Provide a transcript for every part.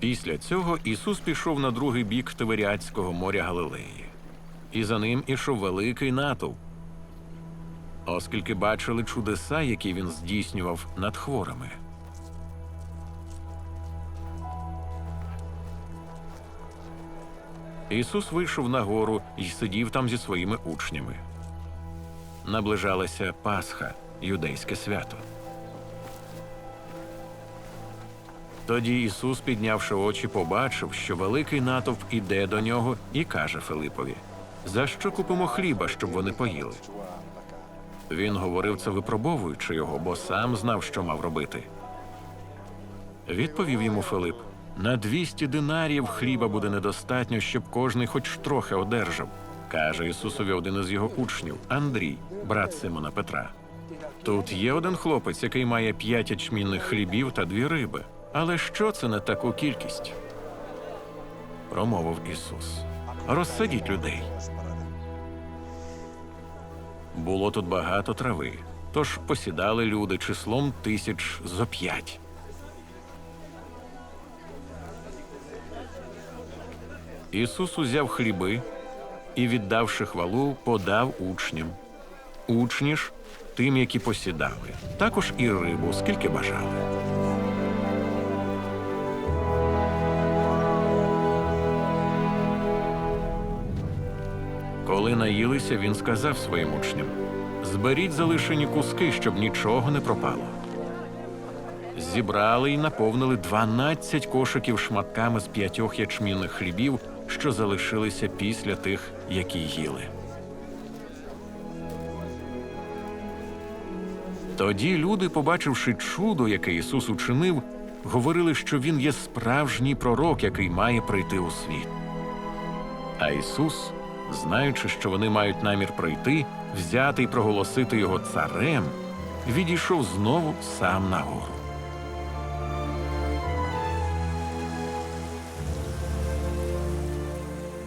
Після цього Ісус пішов на другий бік Тиверіадського моря Галилеї, і за ним ішов великий натовп, оскільки бачили чудеса, які він здійснював над хворими. Ісус вийшов на гору і сидів там зі своїми учнями. Наближалася Пасха, юдейське свято. Тоді Ісус, піднявши очі, побачив, що великий натовп іде до нього, і каже Филипові: За що купимо хліба, щоб вони поїли? Він говорив це, випробовуючи його, бо сам знав, що мав робити. Відповів йому Филип: на 200 динарів хліба буде недостатньо, щоб кожний хоч трохи одержав. каже Ісусові один із його учнів Андрій, брат Симона Петра. Тут є один хлопець, який має п'ять ячмінних хлібів та дві риби. Але що це на таку кількість? Промовив Ісус. Розсадіть людей. Було тут багато трави, тож посідали люди числом тисяч зо п'ять. Ісус узяв хліби і, віддавши хвалу, подав учням. Учні ж тим, які посідали, також і рибу, скільки бажали. Коли наїлися, він сказав своїм учням: Зберіть залишені куски, щоб нічого не пропало. Зібрали і наповнили 12 кошиків шматками з п'ятьох ячмінних хлібів, що залишилися після тих, які їли. Тоді люди, побачивши чудо, яке Ісус учинив, говорили, що Він є справжній пророк, який має прийти у світ. А Ісус, знаючи, що вони мають намір прийти, взяти і проголосити його царем, відійшов знову сам на гору.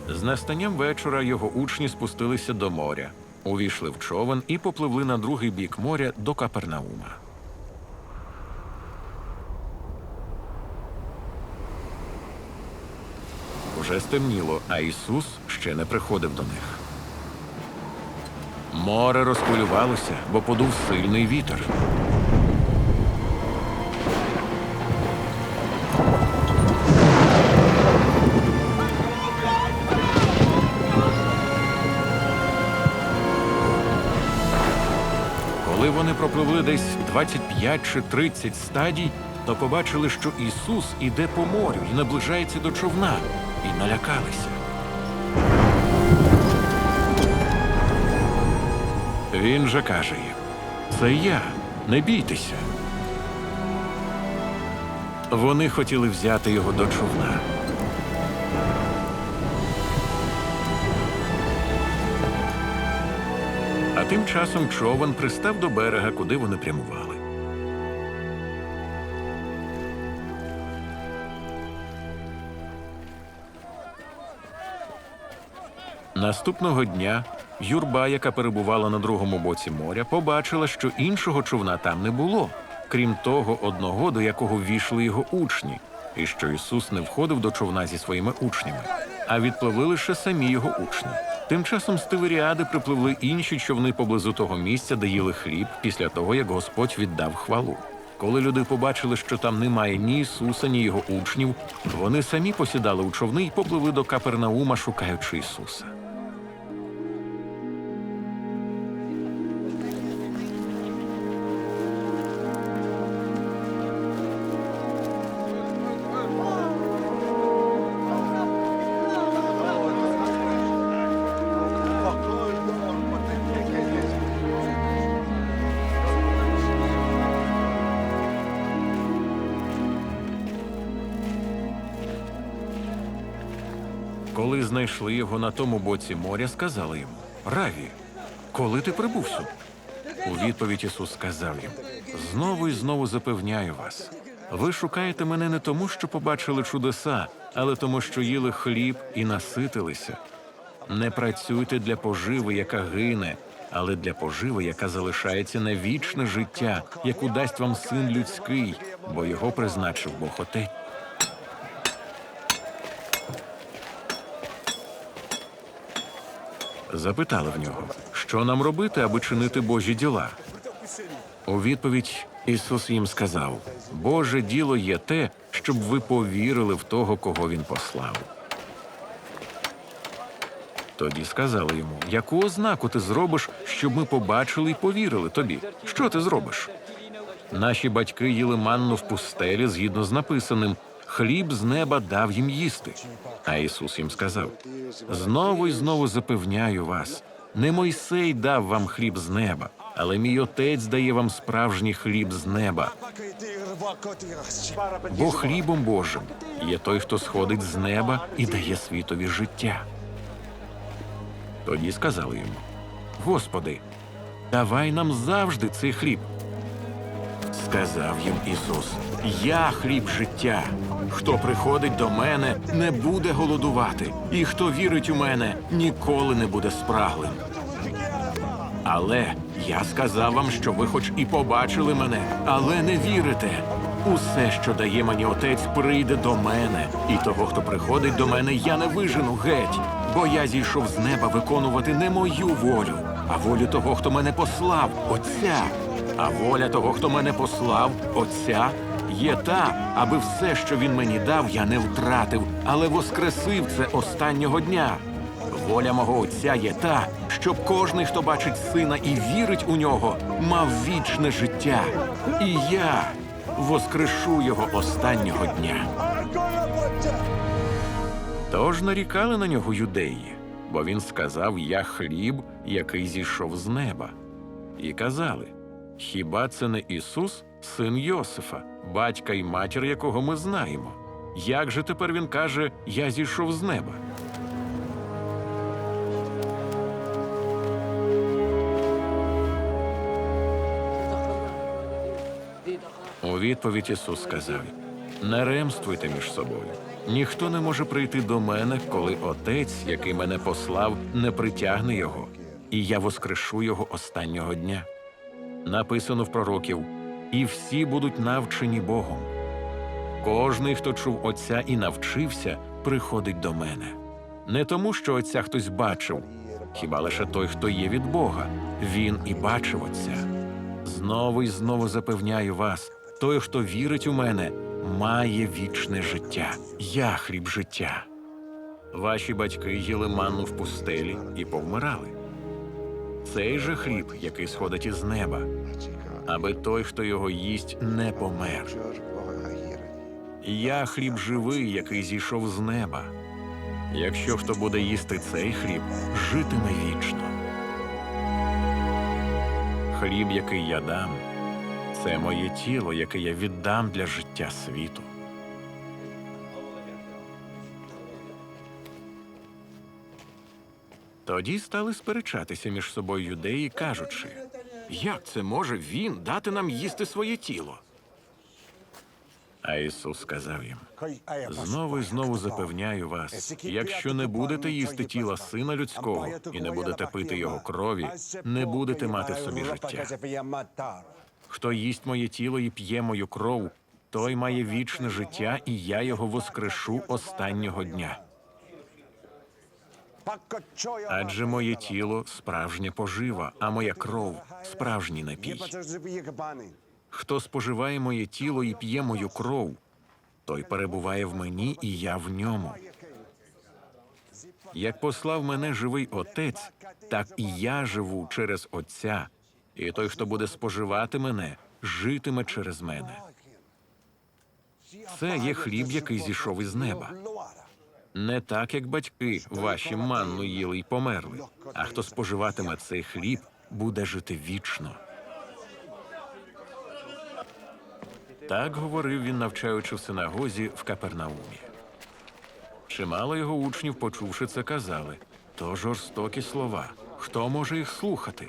З настанням вечора його учні спустилися до моря, увійшли в човен і попливли на другий бік моря до Капернаума. Уже стемніло, а Ісус ще не приходив до них. Море розхвилювалося, бо подув сильний вітер. Коли вони пропливли десь 25 чи 30 стадій, то побачили, що Ісус іде по морю і наближається до човна, і налякалися. Він же каже їм: Це я, не бійтеся. Вони хотіли взяти його до човна. А тим часом човен пристав до берега, куди вони прямували. Наступного дня юрба, яка перебувала на другому боці моря, побачила, що іншого човна там не було, крім того одного, до якого ввійшли його учні, і що Ісус не входив до човна зі своїми учнями, а відпливли лише самі його учні. Тим часом з Тиверіади припливли інші човни поблизу того місця, де їли хліб, після того, як Господь віддав хвалу. Коли люди побачили, що там немає ні Ісуса, ні його учнів, вони самі посідали у човни і попливли до Капернаума, шукаючи Ісуса. Коли знайшли його на тому боці моря, сказали йому: Раві, коли ти прибув сюди? У відповідь Ісус сказав їм: Знову і знову запевняю вас. Ви шукаєте мене не тому, що побачили чудеса, але тому, що їли хліб і наситилися. Не працюйте для поживи, яка гине, але для поживи, яка залишається на вічне життя, яку дасть вам син людський, бо його призначив Бог Отець. Запитали в нього, що нам робити, аби чинити Божі діла. У відповідь Ісус їм сказав: Боже діло є те, щоб ви повірили в того, кого Він послав. Тоді сказали йому, яку ознаку ти зробиш, щоб ми побачили і повірили тобі? Що ти зробиш? Наші батьки їли манну в пустелі згідно з написаним хліб з неба дав їм їсти. А Ісус їм сказав: знову і знову запевняю вас, не Мойсей дав вам хліб з неба, але мій отець дає вам справжній хліб з неба. Бо хлібом Божим є той, хто сходить з неба і дає світові життя. Тоді сказали йому: Господи, давай нам завжди цей хліб. Сказав їм Ісус: Я хліб життя. Хто приходить до мене, не буде голодувати, і хто вірить у мене, ніколи не буде спраглим. Але я сказав вам, що ви хоч і побачили мене, але не вірите. Усе, що дає мені отець, прийде до мене, і того, хто приходить до мене, я не вижену геть, бо я зійшов з неба виконувати не мою волю, а волю того, хто мене послав, Отця. А воля того, хто мене послав, Отця, є та, аби все, що він мені дав, я не втратив, але воскресив це останнього дня. Воля мого отця є та, щоб кожний, хто бачить сина і вірить у нього, мав вічне життя. І я воскрешу його останнього дня. Тож нарікали на нього юдеї, бо він сказав: Я хліб, який зійшов з неба. І казали: Хіба це не Ісус, син Йосифа, батька і матір якого ми знаємо? Як же тепер він каже, Я зійшов з неба? У відповідь Ісус сказав: Не ремствуйте між собою. Ніхто не може прийти до мене, коли Отець, який мене послав, не притягне його, і я воскрешу його останнього дня. Написано в пророків: і всі будуть навчені Богом. Кожний, хто чув Отця і навчився, приходить до мене. Не тому, що Отця хтось бачив, хіба лише той, хто є від Бога, він і бачив Отця. Знову і знову запевняю вас: той, хто вірить у мене, має вічне життя. Я хліб життя. Ваші батьки їли манну в пустелі і повмирали. Цей же хліб, який сходить із неба, аби той, хто його їсть, не помер. Я хліб живий, який зійшов з неба. Якщо хто буде їсти цей хліб, житиме вічно. Хліб, який я дам, це моє тіло, яке я віддам для життя світу. Тоді стали сперечатися між собою юдеї, кажучи, як це може він дати нам їсти своє тіло? А Ісус сказав їм: Знову і знову запевняю вас, якщо не будете їсти тіла сина людського і не будете пити його крові, не будете мати в собі життя. Хто їсть моє тіло і п'є мою кров, той має вічне життя, і я його воскрешу останнього дня. Адже моє тіло справжня пожива, а моя кров справжній напій. Хто споживає моє тіло і п'є мою кров, той перебуває в мені, і я в ньому. Як послав мене живий отець, так і я живу через Отця, і той, хто буде споживати мене, житиме через мене. Це є хліб, який зійшов із неба. Не так, як батьки ваші манну їли й померли. А хто споживатиме цей хліб, буде жити вічно. Так говорив він, навчаючи в синагозі в Капернаумі. Чимало його учнів, почувши це, казали то жорстокі слова. Хто може їх слухати?